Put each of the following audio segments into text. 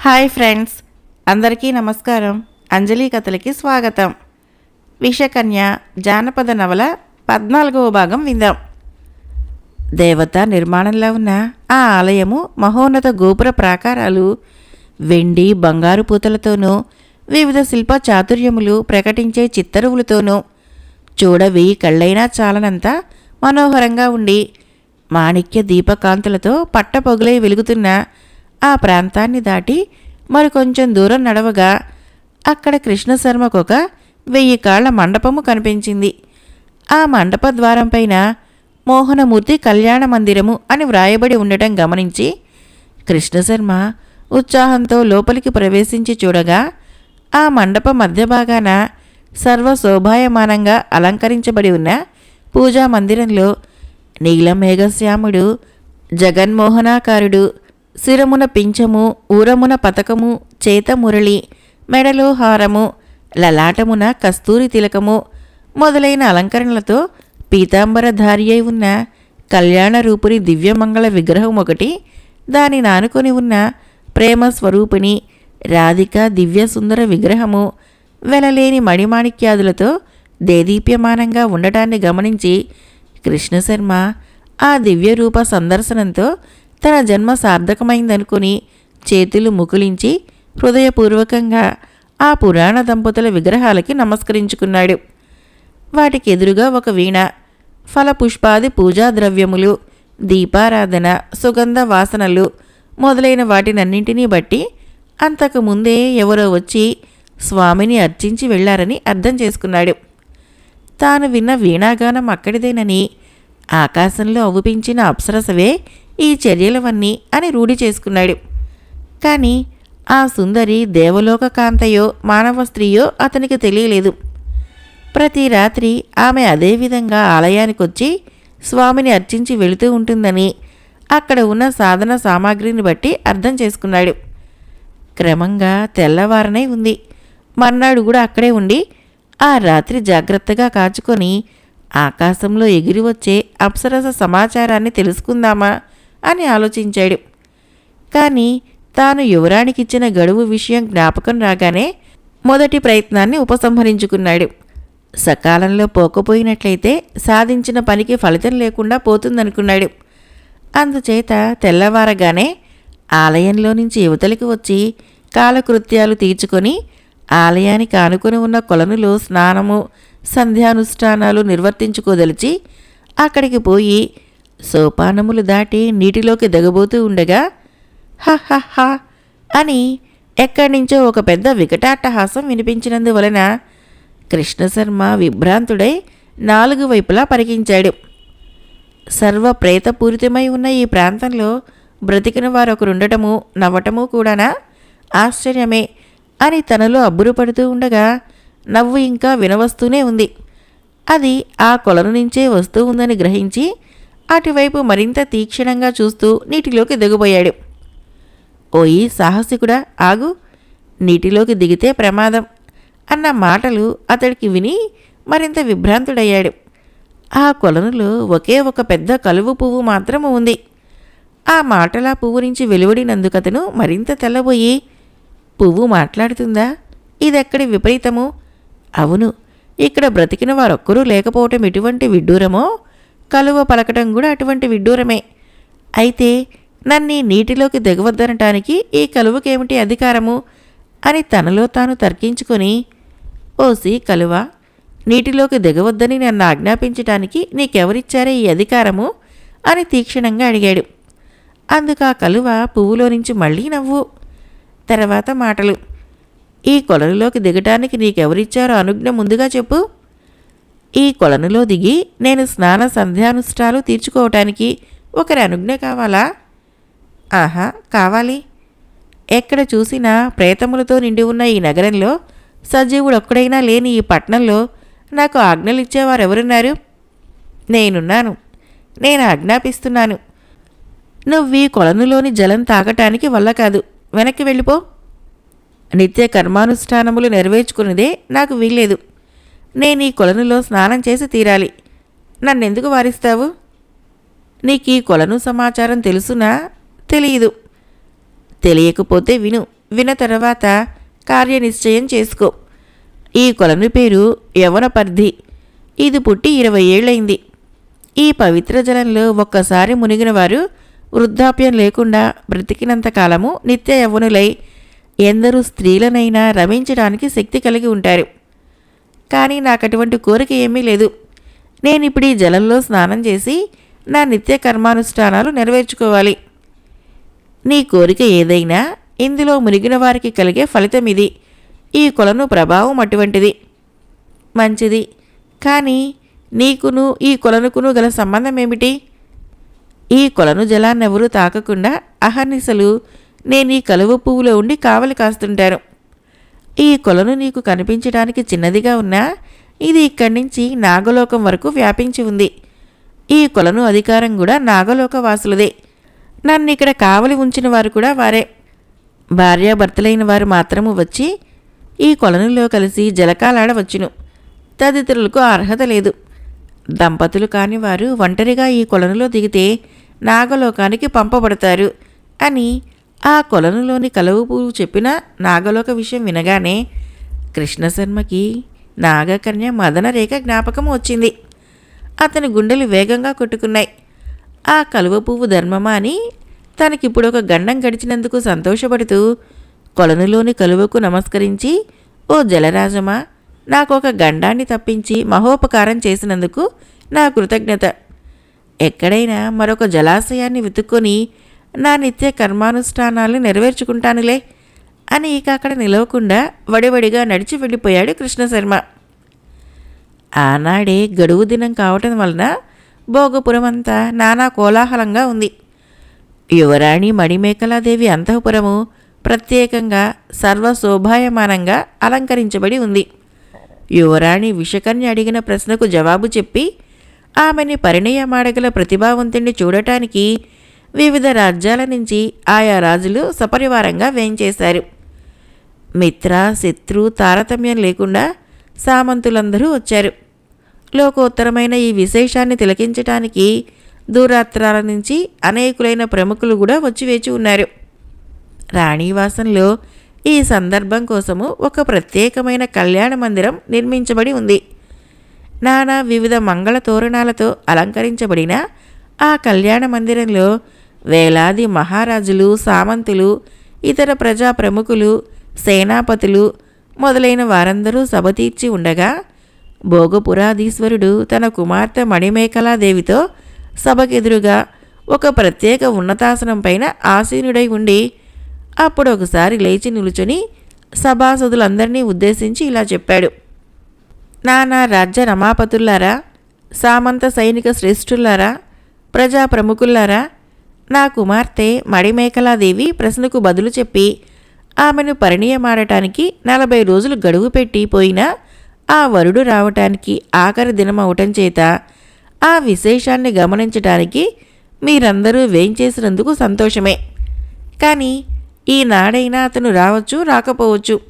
Hi friends అందరికీ నమస్కారం. అంజలి కథలకి స్వాగతం. విషకన్య జానపద నవల పద్నాలుగవ భాగం విందాం. దేవత నిర్మాణంలో ఉన్న ఆ ఆలయము మహోన్నత గోపుర ప్రాకారాలు వెండి బంగారు పూతలతోనూ వివిధ శిల్ప చాతుర్యములు ప్రకటించే చిత్తరువులతోనూ చూడవి కళ్ళైనా చాలనంత మనోహరంగా ఉండి మాణిక్య దీపకాంతులతో పట్టపొగులై వెలుగుతున్న ఆ ప్రాంతాన్ని దాటి మరికొంచెం దూరం నడవగా అక్కడ కృష్ణశర్మకొక వెయ్యి కాళ్ళ మండపము కనిపించింది. ఆ మండప ద్వారం పైన మోహనమూర్తి కళ్యాణ మందిరము అని వ్రాయబడి ఉండటం గమనించి కృష్ణశర్మ ఉత్సాహంతో లోపలికి ప్రవేశించి చూడగా ఆ మండప మధ్య భాగాన సర్వశోభాయమానంగా అలంకరించబడి ఉన్న పూజా మందిరంలో నీలమేఘశ్యాముడు జగన్మోహనాకారుడు శిరమున పింఛము ఊరమున పతకము చేత మురళి మెడలో హారము లలాటమున కస్తూరి తిలకము మొదలైన అలంకరణలతో పీతాంబరధారి అయి ఉన్న కళ్యాణ రూపుని దివ్యమంగళ విగ్రహం ఒకటి దాని నానుకొని ఉన్న ప్రేమ స్వరూపిణి రాధిక దివ్య సుందర విగ్రహము వెలలేని మణిమాణిక్యాదులతో దేదీప్యమానంగా ఉండటాన్ని గమనించి కృష్ణశర్మ ఆ దివ్యరూప సందర్శనంతో తన జన్మ సార్థకమైందనుకుని చేతులు ముకులించి హృదయపూర్వకంగా ఆ పురాణ దంపతుల విగ్రహాలకి నమస్కరించుకున్నాడు. వాటికి ఎదురుగా ఒక వీణ ఫలపుష్పాది పూజా ద్రవ్యములు దీపారాధన సుగంధ వాసనలు మొదలైన వాటినన్నింటినీ బట్టి అంతకు ముందే ఎవరో వచ్చి స్వామిని అర్చించి వెళ్ళారని అర్థం చేసుకున్నాడు. తాను విన్న వీణాగానం అక్కడిదేనని ఆకాశంలో అవ్వుపించిన అప్సరసవే ఈ చర్యలవన్నీ అని రూఢి చేసుకున్నాడు. కానీ ఆ సుందరి దేవలోక కాంతయో మానవ స్త్రీయో అతనికి తెలియలేదు. ప్రతి రాత్రి ఆమె అదే విధంగా ఆలయానికొచ్చి స్వామిని అర్చించి వెళుతూ ఉంటుందని అక్కడ ఉన్న సాధన సామాగ్రిని బట్టి అర్థం చేసుకున్నాడు. క్రమంగా తెల్లవారనే ఉంది. మర్నాడు కూడా అక్కడే ఉండి ఆ రాత్రి జాగ్రత్తగా కాచుకొని ఆకాశంలో ఎగిరి వచ్చే అప్సరస సమాచారాన్ని తెలుసుకుందామా? అని ఆలోచించాడు. కానీ తాను యువరానికిచ్చిన గడువు విషయం జ్ఞాపకం రాగానే మొదటి ప్రయత్నాన్ని ఉపసంహరించుకున్నాడు. సకాలంలో పోకపోయినట్లయితే సాధించిన పనికి ఫలితం లేకుండా పోతుందనుకున్నాడు. అందుచేత తెల్లవారగానే ఆలయంలో నుంచి యువతలకి వచ్చి కాలకృత్యాలు తీర్చుకొని ఆలయానికి ఆనుకొని ఉన్న కొలనులో స్నానము సంధ్యానుష్ఠానాలు నిర్వర్తించుకోదలిచి అక్కడికి పోయి సోపానములు దాటి నీటిలోకి దిగబోతూ ఉండగా హ హ హ అని ఎక్కడి నుంచో ఒక పెద్ద వికటాట్టహాసం వినిపించినందువలన కృష్ణశర్మ విభ్రాంతుడై నాలుగు వైపులా పరికించాడు. సర్వ ప్రేతపూరితమై ఉన్న ఈ ప్రాంతంలో బ్రతికిన వారొకరుండటము నవ్వటము కూడానా? ఆశ్చర్యమే అని తనలో అబ్బురుపడుతూ ఉండగా నవ్వు ఇంకా వినవస్తూనే ఉంది. అది ఆ కొలను నుంచే వస్తూ ఉందని గ్రహించి అటువైపు మరింత తీక్షణంగా చూస్తూ నీటిలోకి దిగబోయాడు ఓయి సాహసికుడా ఆగు. నీటిలోకి దిగితే ప్రమాదం అన్న మాటలు అతడికి విని మరింత విభ్రాంతుడయ్యాడు. ఆ కొలనులో ఒకే ఒక పెద్ద కలువు పువ్వు మాత్రము ఉంది. ఆ మాటల పువ్వు నుంచి వెలువడినందుకతను మరింత తెల్లబోయి పువ్వు మాట్లాడుతుందా? ఇదెక్కడి విపరీతము? అవును ఇక్కడ బ్రతికిన వారొక్కరూ లేకపోవటం ఎటువంటి విడ్డూరమో? కలువ పలకటం కూడా అటువంటి విడ్డూరమే. అయితే నన్ను నీటిలోకి దిగవద్దనటానికి ఈ కలువకేమిటి అధికారము? అని తనలో తాను తర్కించుకొని ఓసి కలువ నీటిలోకి దిగవద్దని నన్ను ఆజ్ఞాపించటానికి నీకెవరిచ్చారే ఈ అధికారము? అని తీక్షణంగా అడిగాడు. అందుకు ఆ కలువ పువ్వులో నుంచి మళ్ళీ నవ్వు. తర్వాత మాటలు. ఈ కొలనులోకి దిగటానికి నీకెవరిచ్చారో అనుజ్ఞ ముందుగా చెప్పు. ఈ కొలనులో దిగి నేను స్నాన సంధ్యానుష్ఠాలు తీర్చుకోవటానికి ఒకరి అనుజ్ఞ కావాలా? ఆహా కావాలి. ఎక్కడ చూసినా ప్రేతములతో నిండి ఉన్న ఈ నగరంలో సజీవుడు ఒక్కడైనా లేని ఈ పట్టణంలో నాకు ఆజ్ఞలు ఇచ్చేవారు ఎవరున్నారు నేనున్నాను. నేను ఆజ్ఞాపిస్తున్నాను. నువ్వు ఈ కొలనులోని జలం తాగటానికి వల్ల కాదు. వెనక్కి వెళ్ళిపో. నిత్య కర్మానుష్ఠానములు నెరవేర్చుకున్నదే నాకు వీల్లేదు. నేను ఈ కొలనులో స్నానం చేసి తీరాలి. నన్నెందుకు వారిస్తావు? నీకు ఈ కొలను సమాచారం తెలుసునా? తెలియదు తెలియకపోతే విను. విన తర్వాత కార్యనిశ్చయం చేసుకో. ఈ కొలను పేరు యవనపర్ధి. ఇది పుట్టి ఇరవై ఏళ్ళైంది ఈ పవిత్ర జలంలో ఒక్కసారి మునిగిన వారు వృద్ధాప్యం లేకుండా బ్రతికినంత కాలము నిత్య యవ్వనులై ఎందరూ స్త్రీలనైనా రమించడానికి శక్తి కలిగి ఉంటారు. కానీ నాకు అటువంటి కోరిక ఏమీ లేదు. నేను ఇప్పుడు ఈ జలంలో స్నానం చేసి నా నిత్య కర్మానుష్ఠానాలు నెరవేర్చుకోవాలి. నీ కోరిక ఏదైనా ఇందులో మునిగిన వారికి కలిగే ఫలితం ఇది. ఈ కొలను ప్రభావం అటువంటిది. మంచిది. కానీ నీకును ఈ కొలనుకును గల సంబంధం ఏమిటి? ఈ కొలను జలాన్నెవరూ తాకకుండా అహర్నిశలు నేను ఈ కలువ పువ్వులో ఉండి కావలి కాస్తుంటాను ఈ కొలను నీకు కనిపించడానికి చిన్నదిగా ఉన్నా ఇది ఇక్కడి నుంచి నాగలోకం వరకు వ్యాపించి ఉంది. ఈ కొలను అధికారం కూడా నాగలోక వాసులదే నన్ను ఇక్కడ కావలి ఉంచిన వారు కూడా వారే. భార్యాభర్తలైన వారు మాత్రము వచ్చి ఈ కొలనులో కలిసి జలకాలాడవచ్చును తదితరులకు అర్హత లేదు. దంపతులు కాని వారు ఒంటరిగా ఈ కొలనులో దిగితే నాగలోకానికి పంపబడతారు అని ఆ కొలనులోని కలువు పువ్వు చెప్పిన నాగలోక విషయం వినగానే కృష్ణశర్మకి నాగకన్య మదన రేఖ జ్ఞాపకం వచ్చింది. అతని గుండెలు వేగంగా కొట్టుకున్నాయి. ఆ కలువ పువ్వు ధర్మమా అని తనకిప్పుడు ఒక గండం గడిచినందుకు సంతోషపడుతూ కొలనులోని కలువకు నమస్కరించి ఓ జలరాజమా నాకు ఒక గండాన్ని తప్పించి మహోపకారం చేసినందుకు నా కృతజ్ఞత. ఎక్కడైనా మరొక జలాశయాన్ని వెతుక్కొని నా నిత్య కర్మానుష్ఠానాలు నెరవేర్చుకుంటానులే అని ఇక అక్కడ నిలవకుండా వడివడిగా నడిచి వెళ్ళిపోయాడు కృష్ణశర్మ. ఆనాడే గడువు దినం కావటం వలన భోగపురం అంతా నానా కోలాహలంగా ఉంది. యువరాణి మణిమేకలాదేవి అంతఃపురము ప్రత్యేకంగా సర్వశోభాయమానంగా అలంకరించబడి ఉంది. యువరాణి విషకన్య అడిగిన ప్రశ్నకు జవాబు చెప్పి ఆమెని పరిణయమాడగల ప్రతిభావంతుణ్ణి చూడటానికి వివిధ రాజ్యాల నుంచి ఆయా రాజులు సపరివారంగా వేయించేశారు మిత్ర శత్రు తారతమ్యం లేకుండా సామంతులందరూ వచ్చారు. లోకోత్తరమైన ఈ విశేషాన్ని తిలకించటానికి దూరాత్రాల నుంచి అనేకులైన ప్రముఖులు కూడా వచ్చి వేచి ఉన్నారు. రాణివాసంలో ఈ సందర్భం కోసము ఒక ప్రత్యేకమైన కళ్యాణ మందిరం నిర్మించబడి ఉంది. నానా వివిధ మంగళ తోరణాలతో అలంకరించబడిన ఆ కళ్యాణ మందిరంలో వేలాది మహారాజులు సామంతులు ఇతర ప్రజా ప్రముఖులు సేనాపతులు మొదలైన వారందరూ సభ తీర్చి ఉండగా భోగపురాధీశ్వరుడు తన కుమార్తె మణిమేకలాదేవితో సభకెదురుగా ఒక ప్రత్యేక ఉన్నతాసనం పైన ఆసీనుడై ఉండి అప్పుడు ఒకసారి లేచి నిలుచుని సభాసదులందరినీ ఉద్దేశించి ఇలా చెప్పాడు. నానా రాజ్య రమాపతుల్లారా సామంత సైనిక శ్రేష్ఠుల్లారా ప్రజా ప్రముఖుల్లారా నా కుమార్తె మడిమేకలాదేవి ప్రశ్నకు బదులు చెప్పి ఆమెను పరిణయమాడటానికి నలభై రోజులు గడువు పెట్టి పోయినా ఆ వరుడు రావటానికి ఆఖరి దినం అవటం చేత ఆ విశేషాన్ని గమనించటానికి మీరందరూ వేయించేసినందుకు సంతోషమే. కానీ ఈనాడైనా అతను రావచ్చు రాకపోవచ్చు.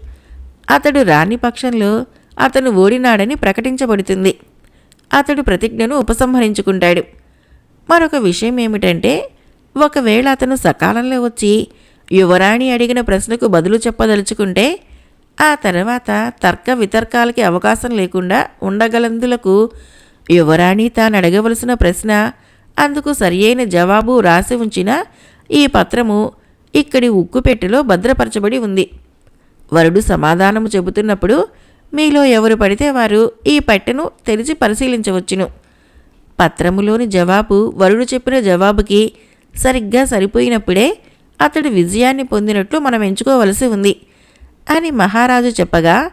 అతడు రాని పక్షంలో అతను ఓడినాడని ప్రకటించబడుతుంది. అతడు ప్రతిజ్ఞను ఉపసంహరించుకుంటాడు. మరొక విషయం ఏమిటంటే ఒకవేళ అతను సకాలంలో వచ్చి యువరాణి అడిగిన ప్రశ్నకు బదులు చెప్పదలుచుకుంటే ఆ తర్వాత తర్క వితర్కాలకి అవకాశం లేకుండా ఉండగలందులకు యువరాణి తాను అడగవలసిన ప్రశ్న అందుకు సరియైన జవాబు రాసి ఉంచిన ఈ పత్రము ఇక్కడి ఉక్కుపెట్టెలో భద్రపరచబడి ఉంది. వరుడు సమాధానము చెబుతున్నప్పుడు మీలో ఎవరు పడితే వారు ఈ పట్టెను తెరిచి పరిశీలించవచ్చును. పత్రములోని జవాబు వరుడు చెప్పిన జవాబుకి సరిగ్గా సరిపోయినప్పుడే అతడు విజయాన్ని పొందినట్లు మనం ఎంచుకోవలసి ఉంది అని మహారాజు చెప్పగా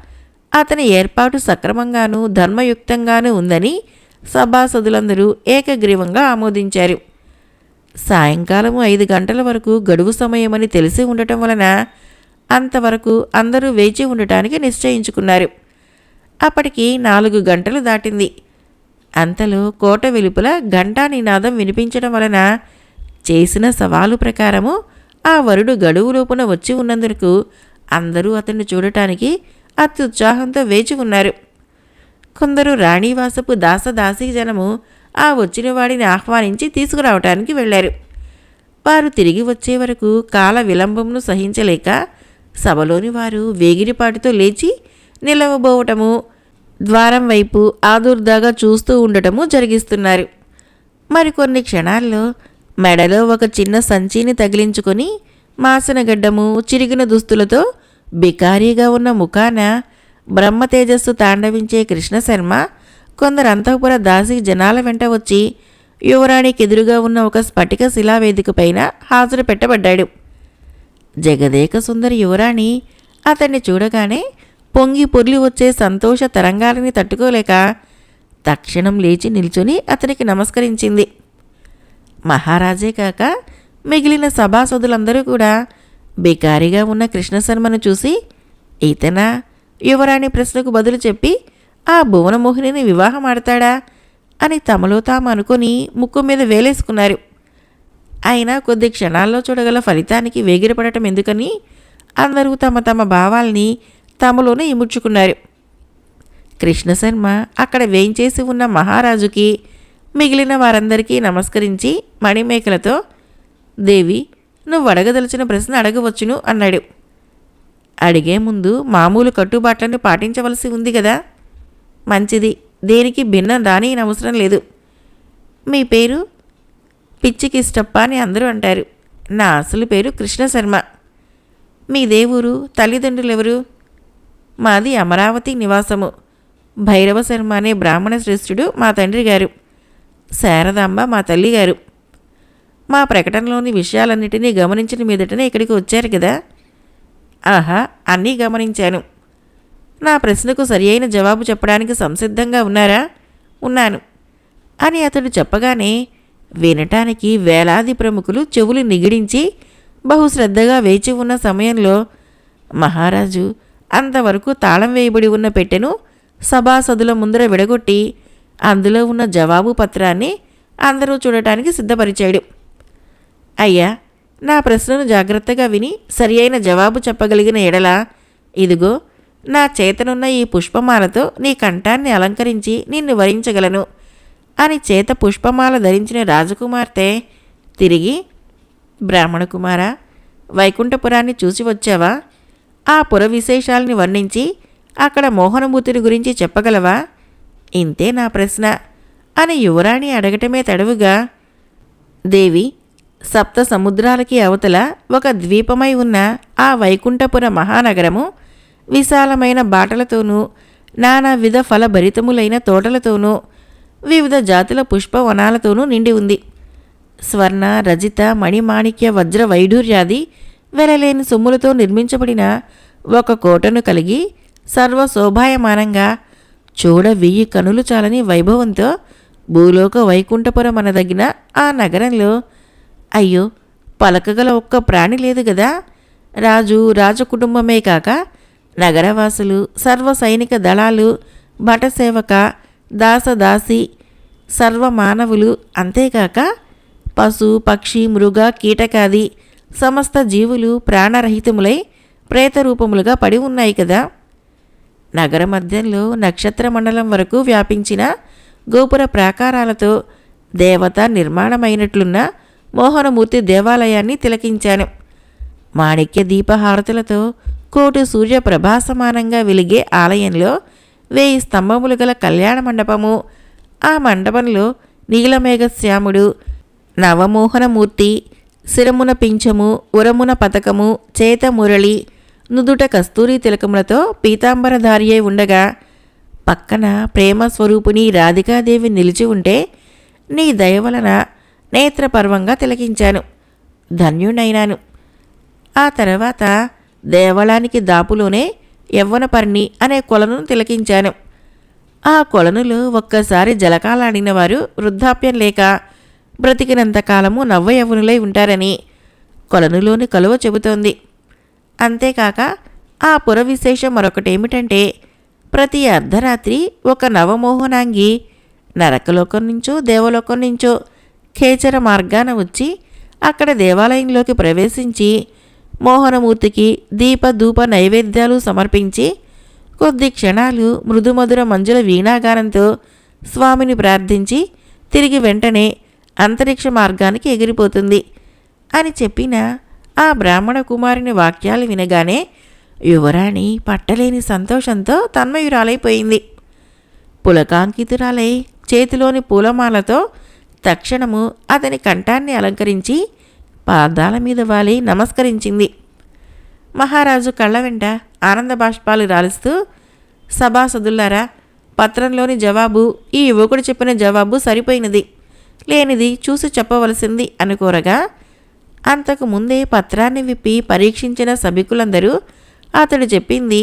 అతని ఏర్పాటు సక్రమంగానూ ధర్మయుక్తంగానూ ఉందని సభాసదులందరూ ఏకగ్రీవంగా ఆమోదించారు. సాయంకాలము ఐదు గంటల వరకు గడువు సమయమని తెలిసి ఉండటం వలన అంతవరకు అందరూ వేచి ఉండటానికి నిశ్చయించుకున్నారు. అప్పటికి నాలుగు గంటలు దాటింది. అంతలో కోట వెలుపల ఘంటా నినాదం వినిపించడం వలన చేసిన సవాలు ప్రకారము ఆ వరుడు గడువు లోపున వచ్చి ఉన్నందుకు అందరూ అతన్ని చూడటానికి అత్యుత్సాహంతో వేచి ఉన్నారు. కొందరు రాణివాసపు దాసదాసీ జనము ఆ వచ్చిన వాడిని ఆహ్వానించి తీసుకురావటానికి వెళ్ళారు. వారు తిరిగి వచ్చే వరకు కాల విలంబమును సహించలేక సభలోని వారు వేగిరిపాటితో లేచి నిలవబోవటము ద్వారం వైపు ఆదుర్దాగా చూస్తూ ఉండటము జరిగిస్తున్నారు. మరికొన్ని క్షణాల్లో మెడలో ఒక చిన్న సంచిని తగిలించుకొని మాసిన గడ్డము చిరిగిన దుస్తులతో బికారీగా ఉన్న ముఖాన బ్రహ్మ తేజస్సు తాండవించే కృష్ణశర్మ కొందరు అంతఃపుర దాసి జనాల వెంట వచ్చి యువరాణికి ఎదురుగా ఉన్న ఒక స్ఫటిక శిలావేదిక పైన హాజరు పెట్టబడ్డాడు. జగదేక సుందరి యువరాణి అతన్ని చూడగానే పొంగి పొర్లి వచ్చే సంతోష తరంగాలని తట్టుకోలేక తక్షణం లేచి నిల్చుని అతనికి నమస్కరించింది. మహారాజే కాక మిగిలిన సభాసదులందరూ కూడా బికారిగా ఉన్న కృష్ణశర్మను చూసి ఇతనా యువరాణి ప్రశ్నకు బదులు చెప్పి ఆ భువనమోహిని వివాహం ఆడతాడా అని తమలో తాము అనుకొని ముక్కు మీద వేలేసుకున్నారు. అయినా కొద్ది క్షణాల్లో చూడగల ఫలితానికి వేగిరపడటం ఎందుకని అందరూ తమ తమ భావాల్ని తమలోనే ఇముడ్చుకున్నారు. కృష్ణశర్మ అక్కడ వేయించేసి ఉన్న మహారాజుకి మిగిలిన వారందరికీ నమస్కరించి మణిమేకలతో దేవి నువ్వు అడగదలిచిన ప్రశ్న అడగవచ్చును అన్నాడు. అడిగే ముందు మామూలు కట్టుబాట్లను పాటించవలసి ఉంది కదా మంచిది. దేనికి భిన్నం రాని అవసరం లేదు. మీ పేరు? పిచ్చికిష్టప్ప అని అందరూ అంటారు. నా అసలు పేరు కృష్ణశర్మ మీ దేవురు తల్లిదండ్రులు ఎవరు మాది అమరావతి నివాసము. భైరవ శర్మ అనే బ్రాహ్మణ శ్రేష్ఠుడు మా తండ్రి గారు. శారదాంబ మా తల్లిగారు. మా ప్రకటనలోని విషయాలన్నిటినీ గమనించిన మీదటనే ఇక్కడికి వచ్చారు కదా? ఆహా అన్నీ గమనించాను. నా ప్రశ్నకు సరియైన జవాబు చెప్పడానికి సంసిద్ధంగా ఉన్నారా? ఉన్నాను. అని అతడు చెప్పగానే వినటానికి వేలాది ప్రముఖులు చెవులు నిగిడించి బహుశ్రద్ధగా వేచి ఉన్న సమయంలో మహారాజు అంతవరకు తాళం వేయబడి ఉన్న పెట్టెను సభాసదుల ముందర విడగొట్టి అందులో ఉన్న జవాబు పత్రాన్ని అందరూ చూడటానికి సిద్ధపరిచాడు అయ్యా నా ప్రశ్నను జాగ్రత్తగా విని సరి అయిన జవాబు చెప్పగలిగిన ఎడల ఇదిగో నా చేతనున్న ఈ పుష్పమాలతో నీ కంఠాన్ని అలంకరించి నిన్ను వరించగలను అని చేత పుష్పమాల ధరించిన రాజకుమార్తె తిరిగి బ్రాహ్మణ కుమార వైకుంఠపురాన్ని చూసి వచ్చావా? ఆ పుర విశేషాలని వర్ణించి అక్కడ మోహనమూర్తిని గురించి చెప్పగలవా? ఇంతే నా ప్రశ్న అని యువరాణి అడగటమే తడవుగా. దేవి సప్త సముద్రాలకి అవతల ఒక ద్వీపమై ఉన్న ఆ వైకుంఠపుర మహానగరము విశాలమైన బాటలతోనూ నానావిధ ఫలభరితములైన తోటలతోనూ వివిధ జాతుల పుష్పవనాలతోనూ నిండి ఉంది. స్వర్ణ రజిత మణిమాణిక్య వజ్ర వైఢూర్యాది వెలలేని సొమ్ములతో నిర్మించబడిన ఒక కోటను కలిగి సర్వశోభాయమానంగా చూడ వెయ్యి కనులు చాలని వైభవంతో భూలోక వైకుంఠపురం అనదగిన ఆ నగరంలో. అయ్యో పలకగల ఒక్క ప్రాణి లేదు కదా రాజు రాజకుటుంబమే కాక నగరవాసులు సర్వ సైనిక దళాలు భటసేవక దాసదాసి సర్వ మానవులు అంతేకాక పశు పక్షి మృగ కీటకాది సమస్త జీవులు ప్రాణరహితములై ప్రేతరూపములుగా పడి ఉన్నాయి కదా. నగర మధ్యంలో నక్షత్ర మండలం వరకు వ్యాపించిన గోపుర ప్రాకారాలతో దేవత నిర్మాణమైనట్లున్న మోహనమూర్తి దేవాలయాన్ని తిలకించాను. మాణిక్య దీపహారతులతో కోటి సూర్య ప్రభాసమానంగా వెలిగే ఆలయంలో వేయి స్తంభములు గల కళ్యాణ మండపము ఆ మండపంలో నీలమేఘశ్యాముడు నవమోహనమూర్తి శిరమున పింఛము ఉరమున పతకము చేత మురళి నుదుట కస్తూరి తిలకములతో పీతాంబరధారి అయి ఉండగా పక్కన ప్రేమ స్వరూపిణి రాధికాదేవి నిలిచి ఉంటే నీ దయ వలన నేత్రపర్వంగా తిలకించాను ధన్యుడైనాను ఆ తర్వాత దేవళానికి దాపులోనే యవ్వనపర్ణి అనే కొలను తిలకించాను. ఆ కొలనులో ఒక్కసారి జలకాలాడిన వారు వృద్ధాప్యం లేక బ్రతికినంతకాలము నవ్వ యవ్వనులై ఉంటారని కొలనులోని కలువ చెబుతోంది. అంతేకాక ఆ పుర విశేషం మరొకటేమిటంటే ప్రతి అర్ధరాత్రి ఒక నవమోహనాంగి నరకలోకం నుంచో దేవలోకం నుంచో ఖేచర మార్గాన వచ్చి అక్కడ దేవాలయంలోకి ప్రవేశించి మోహనమూర్తికి దీప ధూప నైవేద్యాలు సమర్పించి కొద్ది క్షణాలు మృదుమధుర మంజుల వీణాగానంతో స్వామిని ప్రార్థించి తిరిగి వెంటనే అంతరిక్ష మార్గానికి ఎగిరిపోతుంది అని చెప్పిన ఆ బ్రాహ్మణ కుమారుని వాక్యాలు వినగానే యువరాణి పట్టలేని సంతోషంతో తన్మయురాలైపోయింది. పులకాంకితురాలై చేతిలోని పూలమాలతో తక్షణము అతని కంఠాన్ని అలంకరించి పాదాల మీద వాలి నమస్కరించింది. మహారాజు కళ్ళ వెంట ఆనంద బాష్పాలు రాలుస్తూ సభాసదులారా పత్రంలోని జవాబు ఈ యువకుడు చెప్పిన జవాబు సరిపోయినది లేనిది చూసి చెప్పవలసింది అనుకోరగా అంతకు ముందే పత్రాన్ని విప్పి పరీక్షించిన సభికులందరూ అతడు చెప్పింది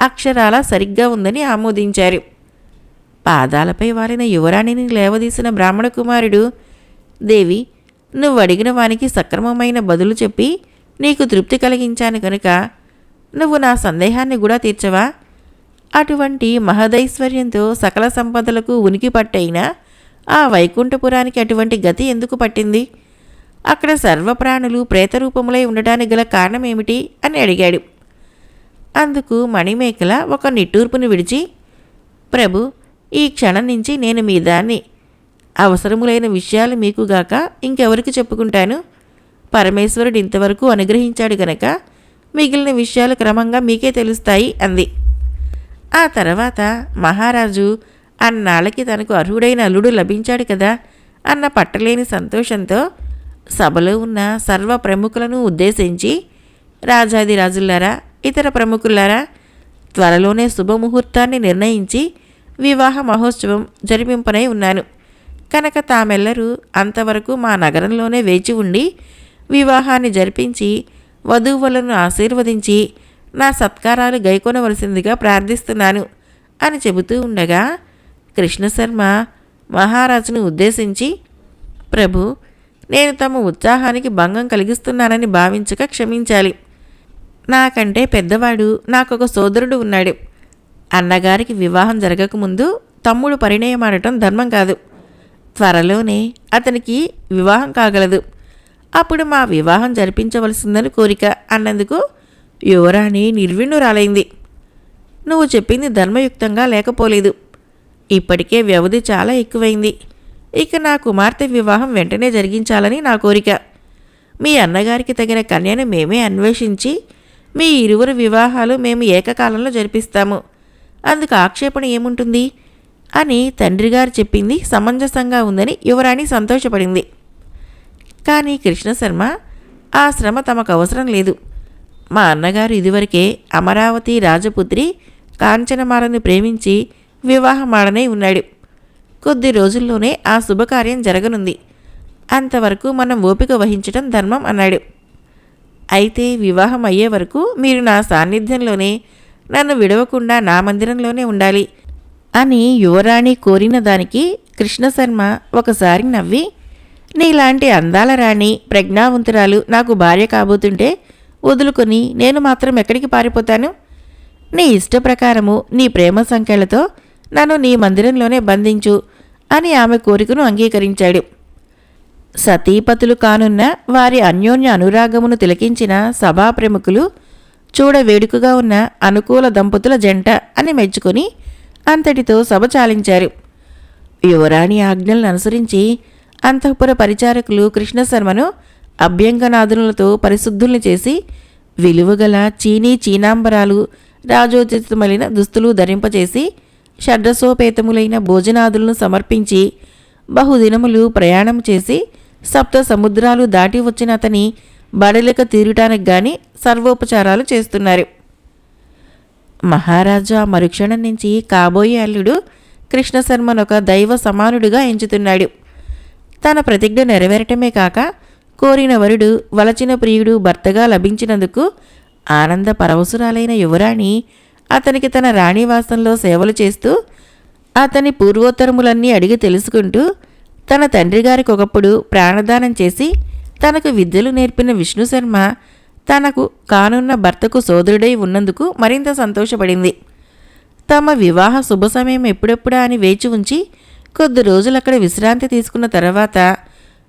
అక్షరాల సరిగ్గా ఉందని ఆమోదించారు. పాదాలపై వాలిన యువరాణిని లేవదీసిన బ్రాహ్మణ కుమారుడు దేవి నువ్వు అడిగిన వానికి సక్రమమైన బదులు చెప్పి నీకు తృప్తి కలిగించాను కనుక నువ్వు నా సందేహాన్ని కూడా తీర్చవా? అటువంటి మహదైశ్వర్యంతో సకల సంపదలకు ఉనికి పట్టైన ఆ వైకుంఠపురానికి అటువంటి గతి ఎందుకు పట్టింది? అక్కడ సర్వప్రాణులు ప్రేతరూపములై ఉండటానికి గల కారణమేమిటి అని అడిగాడు. అందుకు మణిమేకల ఒక నిట్టూర్పును విడిచి ప్రభు ఈ క్షణం నుంచి నేను మీ దాన్ని అవసరములైన విషయాలు మీకుగాక ఇంకెవరికి చెప్పుకుంటాను? పరమేశ్వరుడు ఇంతవరకు అనుగ్రహించాడు గనక మిగిలిన విషయాలు క్రమంగా మీకే తెలుస్తాయి అంది. ఆ తర్వాత మహారాజు అన్నాళ్ళకి తనకు అర్హుడైన అల్లుడు లభించాడు కదా అన్న పట్టలేని సంతోషంతో సభలో ఉన్న సర్వ ప్రముఖులను ఉద్దేశించి రాజాది రాజులారా ఇతర ప్రముఖులారా త్వరలోనే శుభముహూర్తాన్ని నిర్ణయించి వివాహ మహోత్సవం జరిపింపనై ఉన్నాను. కనుక తామెల్లరూ అంతవరకు మా నగరంలోనే వేచి ఉండి వివాహాన్ని జరిపించి వధూవులను ఆశీర్వదించి నా సత్కారాలు గైకొనవలసిందిగా ప్రార్థిస్తున్నాను అని చెబుతూ ఉండగా కృష్ణశర్మ మహారాజును ఉద్దేశించి ప్రభు నేను తమ ఉత్సాహానికి భంగం కలిగిస్తున్నానని భావించక క్షమించాలి. నాకంటే పెద్దవాడు నాకొక సోదరుడు ఉన్నాడు. అన్నగారికి వివాహం జరగకముందు తమ్ముడు పరిణయమాడటం ధర్మం కాదు. త్వరలోనే అతనికి వివాహం కాగలదు. అప్పుడు మా వివాహం జరిపించవలసిందని కోరిక అన్నందుకు యువరాణి నిర్విణురాలైంది నువ్వు చెప్పింది ధర్మయుక్తంగా లేకపోలేదు. ఇప్పటికే వ్యవధి చాలా ఎక్కువైంది. ఇక నా కుమార్తె వివాహం వెంటనే జరిగించాలని నా కోరిక. మీ అన్నగారికి తగిన కన్యను మేమే అన్వేషించి మీ ఇరువురు వివాహాలు మేము ఏకకాలంలో జరిపిస్తాము. అందుకు ఆక్షేపణ ఏముంటుంది? అని తండ్రిగారు చెప్పింది సమంజసంగా ఉందని యువరాణి సంతోషపడింది. కానీ కృష్ణశర్మ ఆ శ్రమ తమకు అవసరం లేదు. మా అన్నగారు ఇదివరకే అమరావతి రాజపుత్రి కాంచనమాలను ప్రేమించి వివాహమాడనే ఉన్నాడు. కొద్ది రోజుల్లోనే ఆ శుభకార్యం జరగనుంది. అంతవరకు మనం ఓపిక వహించడం ధర్మం అన్నాడు. అయితే వివాహం అయ్యే వరకు మీరు నా సాన్నిధ్యంలోనే నన్ను విడవకుండా నా మందిరంలోనే ఉండాలి అని యువరాణి కోరిన దానికి కృష్ణశర్మ ఒకసారి నవ్వి నీలాంటి అందాల రాణి ప్రజ్ఞావంతురాలు నాకు భార్య కాబోతుంటే వదులుకొని నేను మాత్రం ఎక్కడికి పారిపోతాను? నీ ఇష్ట ప్రకారము నీ ప్రేమ సంఖ్యలతో నన్ను నీ మందిరంలోనే బంధించు అని ఆమె కోరికను అంగీకరించాడు. సతీపతులు కానున్న వారి అన్యోన్య అనురాగమును తిలకించిన సభా ప్రముఖులు చూడ వేడుకగా ఉన్న అనుకూల దంపతుల జంట అని మెచ్చుకొని అంతటితో సభ చాలించారు. యువరాణి ఆజ్ఞలను అనుసరించి అంతఃపుర పరిచారకులు కృష్ణశర్మను అభ్యంగనాదులతో పరిశుద్ధుల్ని చేసి విలువగల చీనీ చీనాంబరాలు రాజోచితమైన దుస్తులు ధరింపచేసి షడ్రసోపేతములైన భోజనాదులను సమర్పించి బహుదినములు ప్రయాణం చేసి సప్త సముద్రాలు దాటి వచ్చిన అతని బడలిక తీరుటానికి గాని సర్వోపచారాలు చేస్తున్నారు. మహారాజా ఆ మరుక్షణం నుంచి కాబోయే అల్లుడు కృష్ణశర్మనొక దైవ సమానుడిగా ఎంచుతున్నాడు. తన ప్రతిజ్ఞ నెరవేరటమే కాక కోరిన వరుడు వలచిన ప్రియుడు భర్తగా లభించినందుకు ఆనంద పరవశురాలైన యువరాణి అతనికి తన రాణివాసంలో సేవలు చేస్తూ అతని పూర్వోత్తరములన్నీ అడిగి తెలుసుకుంటూ తన తండ్రి గారికి ఒకప్పుడు ప్రాణదానం చేసి తనకు విద్యలు నేర్పిన విష్ణు శర్మ తనకు కానున్న భర్తకు సోదరుడై ఉన్నందుకు మరింత సంతోషపడింది. తమ వివాహ శుభ సమయం ఎప్పుడెప్పుడా అని వేచి ఉంచి కొద్ది రోజులు అక్కడ విశ్రాంతి తీసుకున్న తర్వాత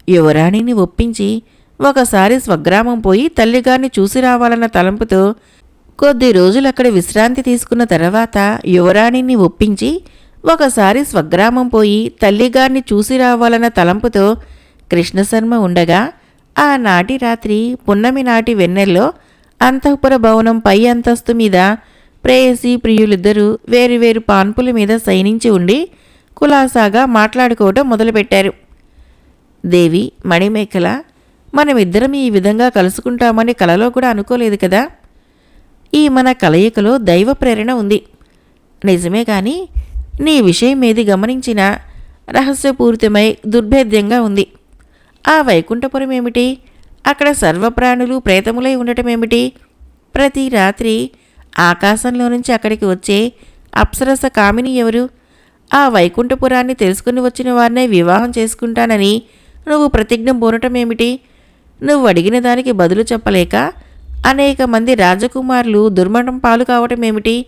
యువరాణిని ఒప్పించి ఒకసారి స్వగ్రామం పోయి తల్లిగారిని చూసి రావాలన్న తలంపుతో కొద్ది రోజులు అక్కడ విశ్రాంతి తీసుకున్న తర్వాత యువరాణిని ఒప్పించి ఒకసారి స్వగ్రామం పోయి తల్లిగారిని చూసి రావాలన్న తలంపుతో కృష్ణశర్మ ఉండగా ఆనాటి రాత్రి పున్నమి నాటి వెన్నెల్లో అంతఃపుర భవనం పై అంతస్తు మీద ప్రేయసి ప్రియులిద్దరూ వేరువేరు పాన్పుల మీద సైనించి ఉండి కులాసాగా మాట్లాడుకోవటం మొదలుపెట్టారు. దేవి మణిమేఖల మనమిద్దరం ఈ విధంగా కలుసుకుంటామని కలలో కూడా అనుకోలేదు కదా? ఈ మన కలయికలో దైవ ప్రేరణ ఉంది. నిజమే కానీ నీ విషయం ఏది గమనించినా రహస్యపూరితమై దుర్భేద్యంగా ఉంది. ఆ వైకుంఠపురం ఏమిటి? అక్కడ సర్వప్రాణులు ప్రేతములై ఉండటం ఏమిటి? ప్రతి రాత్రి ఆకాశంలో నుంచి అక్కడికి వచ్చే అప్సరస కామిని ఎవరు? ఆ వైకుంఠపురాన్ని తెలుసుకుని వచ్చిన వారినే వివాహం చేసుకుంటానని నువ్వు ప్రతిజ్ఞ బోనటమేమిటి ఏమిటి? నువ్వు అడిగిన దానికి బదులు చెప్పలేక అనేక మంది రాజకుమారులు దుర్మటం పాలు కావటం ఏమిటి?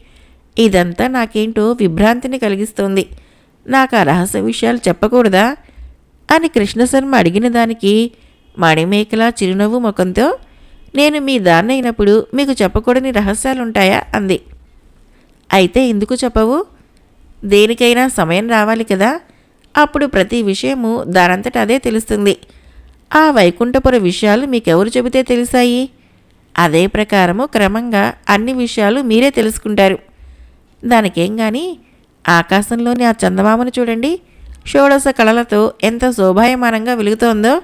ఇదంతా నాకేంటో విభ్రాంతిని కలిగిస్తోంది. నాకు ఆ రహస్య విషయాలు చెప్పకూడదా? అని కృష్ణశర్మ అడిగిన దానికి మణిమేకల చిరునవ్వు ముఖంతో నేను మీ దాన్నైనప్పుడు మీకు చెప్పకూడని రహస్యాలుంటాయా? అంది. అయితే ఎందుకు చెప్పవు? దేనికైనా సమయం రావాలి కదా? అప్పుడు ప్రతి విషయము దానంతట అదే తెలుస్తుంది. ఆ వైకుంఠపుర విషయాలు మీకెవరు చెబితే తెలిసాయి? అదే ప్రకారము క్రమంగా అన్ని విషయాలు మీరే తెలుసుకుంటారు. దానికేం కానీ ఆకాశంలోని ఆ చందమామను చూడండి. షోడశ కళలతో ఎంత శోభాయమానంగా వెలుగుతోందో.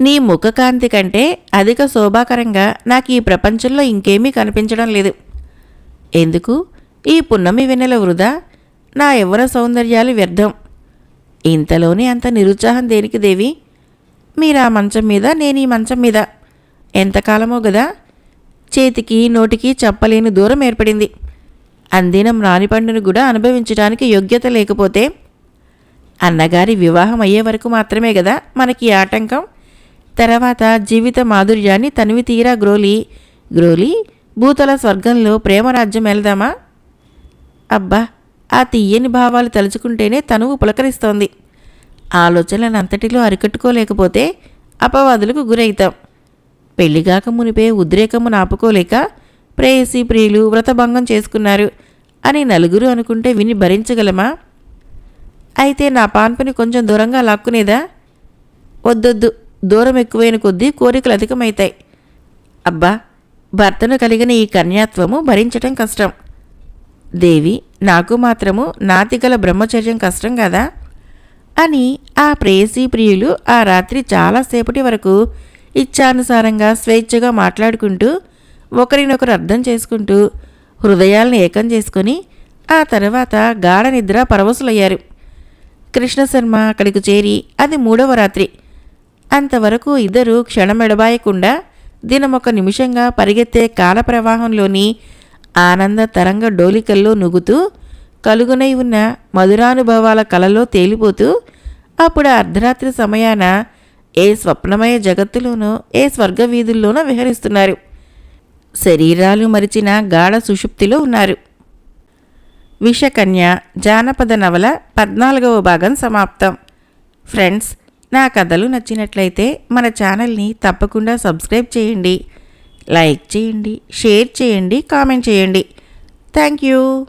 నీ ముఖకాంతి కంటే అధిక శోభాకరంగా నాకు ఈ ప్రపంచంలో ఇంకేమీ కనిపించడం లేదు. ఎందుకు? ఈ పున్నమి వెన్నెల వృధా. నా ఎవర సౌందర్యాలు వ్యర్థం. ఇంతలోనే అంత నిరుత్సాహం దేనికి దేవి? మీరా మంచం మీద నేను ఈ మంచం మీద. ఎంతకాలమో గదా? చేతికి నోటికి చెప్పలేని దూరం ఏర్పడింది. అందినం రాణిపండును కూడా అనుభవించడానికి యోగ్యత లేకపోతే అన్నగారి వివాహం అయ్యే వరకు మాత్రమే కదా మనకి ఆటంకం? తర్వాత జీవిత మాధుర్యాన్ని తనివి తీరా గ్రోలి. గ్రోలి భూతల స్వర్గంలో ప్రేమరాజ్యం వెళదామా అబ్బా ఆ తీయని భావాలు తలుచుకుంటేనే తనువు పులకరిస్తోంది. ఆలోచనలంతటిలో అరికట్టుకోలేకపోతే అపవాదులకు గురవుతాం పెళ్ళిగాక మునిపే ఉద్రేకమును ఆపుకోలేక ప్రేయసి ప్రియులు వ్రతభంగం చేసుకున్నారు అని నలుగురు అనుకుంటే విని భరించగలమా? అయితే నా పాన్పుని కొంచెం దూరంగా లాక్కునేదా? వద్దొద్దు దూరం ఎక్కువైన కొద్దీ కోరికలు అధికమవుతాయి అబ్బా భర్తను కలిగిన ఈ కన్యాత్వము భరించటం కష్టం. దేవి నాకు మాత్రము నాతిగల బ్రహ్మచర్యం కష్టం కదా? అని ఆ ప్రేయసీ ప్రియులు ఆ రాత్రి చాలాసేపటి వరకు ఇచ్ఛానుసారంగా స్వేచ్ఛగా మాట్లాడుకుంటూ ఒకరినొకరు అర్థం చేసుకుంటూ హృదయాలను ఏకం చేసుకొని ఆ తర్వాత గాఢ నిద్ర పరవశులయ్యారు. కృష్ణశర్మ అక్కడికి చేరి అది మూడవ రాత్రి. అంతవరకు ఇద్దరు క్షణమెడబాయకుండా దినమొక నిమిషంగా పరిగెత్తే కాల ప్రవాహంలోని ఆనంద తరంగ డోలికల్లో నుగుతూ కలుగునై ఉన్న మధురానుభవాల కలలో తేలిపోతూ అప్పుడు అర్ధరాత్రి సమయాన ఏ స్వప్నమయ జగత్తులోనో ఏ స్వర్గ వీధుల్లోనో విహరిస్తున్నారు. శరీరాలు మరిచిన గాఢ సుషుప్తిలో ఉన్నారు. విషకన్య జానపద నవల పద్నాలుగవ భాగం సమాప్తం. ఫ్రెండ్స్ నా కథలు నచ్చినట్లయితే మన ఛానల్ని తప్పకుండా సబ్స్క్రైబ్ చేయండి. లైక్ చేయండి షేర్ చేయండి కామెంట్ చేయండి. Thank you.